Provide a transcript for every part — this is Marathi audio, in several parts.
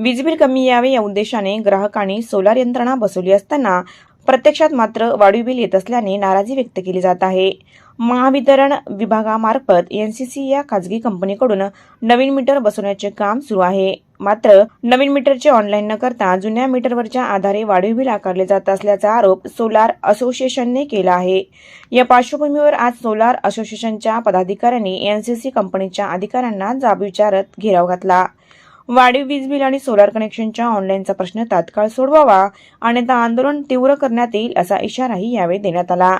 वीज बिल कमी यावे या उद्देशाने ग्राहकांनी सोलार यंत्रणा बसवली असताना प्रत्यक्षात मात्र वाढीव बिल येत असल्याने नाराजी व्यक्त केली जात आहे. महावितरण विभागामार्फत एनसीसी या खाजगी कंपनीकडून नवीन मीटर बसवण्याचे काम सुरू आहे. मात्र नवीन मीटरचे ऑनलाईन न करता जुन्या मीटरवरच्या आधारे वाढीव बिल आकारले जात असल्याचा आरोप सोलार असोसिएशनने केला आहे. या पार्श्वभूमीवर आज सोलार असोसिएशनच्या पदाधिकाऱ्यांनी एनसीसी कंपनीच्या अधिकाऱ्यांना जाब विचारत घेराव घातला. वाढीव वीज बिल आणि सोलार कनेक्शनच्या ऑनलाईनचा प्रश्न तात्काळ सोडवावा अन्यथा आंदोलन तीव्र करण्यात येईल असा इशाराही यावेळी देण्यात आला.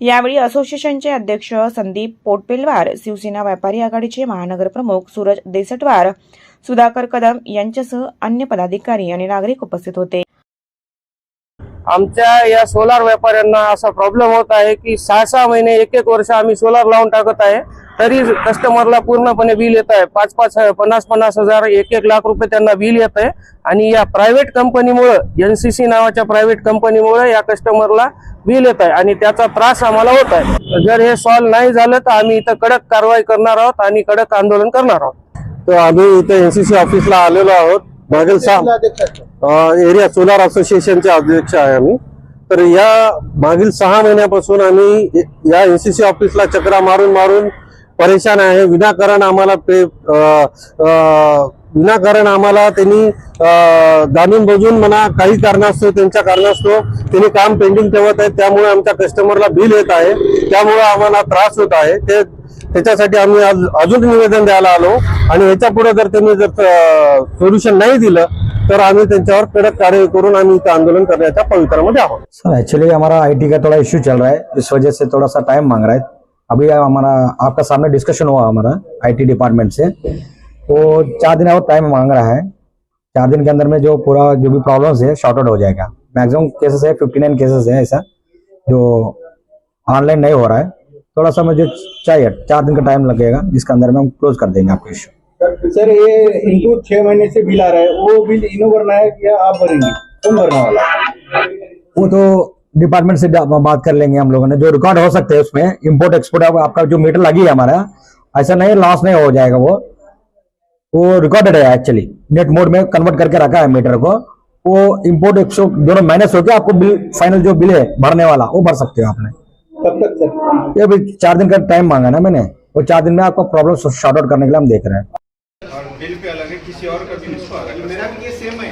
यावेळी असोसिएशनचे अध्यक्ष संदीप पोटपेलवार शिवसेना व्यापारी आघाडीचे महानगर प्रमुख सूरज देसटवार सुधाकर कदम यांच्यासह अन्य पदाधिकारी आणि नागरिक उपस्थित होते. आमच्या या सोलार व्यापाऱ्यांना असा प्रॉब्लेम होत आहे की सहा सहा महिने एक एक वर्ष आम्ही सोलार लावून टाकत आहे. तरी कस्टमरला पूर्णपणे बिल येत आहे. पाच पाच पन्नास पन्नास हजार एक एक लाख रुपये त्यांना बिल येत आहे. आणि या प्रायव्हेट कंपनीमुळं एनसीसी नावाच्या प्रायव्हेट कंपनीमुळं या कस्टमरला बिल येत आहे. आणि त्याचा त्रास आम्हाला होत आहे. जर हे सॉल्व्ह नाही झालं तर आम्ही इथं कडक कारवाई करणार आहोत आणि कडक आंदोलन करणार आहोत. तर आम्ही इथे एनसीसी ऑफिसला आलेलो आहोत. मागील सहा एरिया सोलार असोसिएशनचे अध्यक्ष आहे आम्ही. तर या मागील सहा महिन्यापासून आम्ही या एनसीसी ऑफिसला चक्रा मारून मारून परेशान आहे. विनाकारण आम्हाला पे विनाकारण आम्हाला त्यांनी जाणून बजून म्हणा काही कारणास्तव त्यांच्या कारणास्तव त्यांनी काम पेंडिंग ठेवत आहेत त्यामुळे आमच्या कस्टमरला बिल येत आहे. त्यामुळे आम्हाला त्रास होत आहे. ते त्याच्यासाठी आम्ही आज अजून निवेदन द्यायला आलो. आणि याच्यापुढे जर त्यांनी जर सोल्युशन नाही दिलं तर आम्ही त्यांच्यावर कडक कार्य करून आम्ही इथं आंदोलन करण्याच्या पवित्रामध्ये आहोत. सर एक्चुअली हमारा आईटी का थोड़ा इश्यू चल रहा है. इस वजह से थोड़ा सा टाइम मांग रहा है. अभी हमारा आपका सामने डिस्कशन हुआ हमारा आईटी डिपार्टमेंट से. वो चार दिन और टाइम मांग रहा है. चार दिन के अंदर में जो पूरा जो भी प्रॉब्लम्स है शॉर्ट आउट हो जाएगा. मैक्सिमम केसेस है फिफ्टी नाइन केसेस है ऐसा जो ऑनलाइन नहीं हो रहा है. थोड़ा सा मुझे चाहिए चार दिन का टाइम लगेगा जिसके अंदर में हम क्लोज कर देंगे आपको इश्यू सर ये इनको छह महीने से बिल आ रहा है वो बिल इन्हों भरना है या आप भरेंगे? कौन भरने वाला? वो तो डिपार्टमेंट से बात कर लेंगे हम लोगों ने जो रिकॉर्ड हो सकते हैं उसमें इम्पोर्ट एक्सपोर्ट आपका जो मीटर लगी है हमारा ऐसा नहीं लॉस नहीं हो जाएगा वो। वो रिकॉर्डेड है एक्चुअली नेट मोड में कन्वर्ट करके रखा है मीटर को। वो इम्पोर्ट एक्सपोर्ट दोनों माइनस होकर आपको बिल फाइनल जो बिल है भरने वाला वो भर सकते हो आपने कब तक सर ये अभी चार दिन का टाइम मांगा ना मैंने। वो चार दिन में आपका प्रॉब्लम शॉर्ट आउट करने के लिए हम देख रहे हैं। और बिल पे अलग है किसी और का मेरा भी ये सेम है।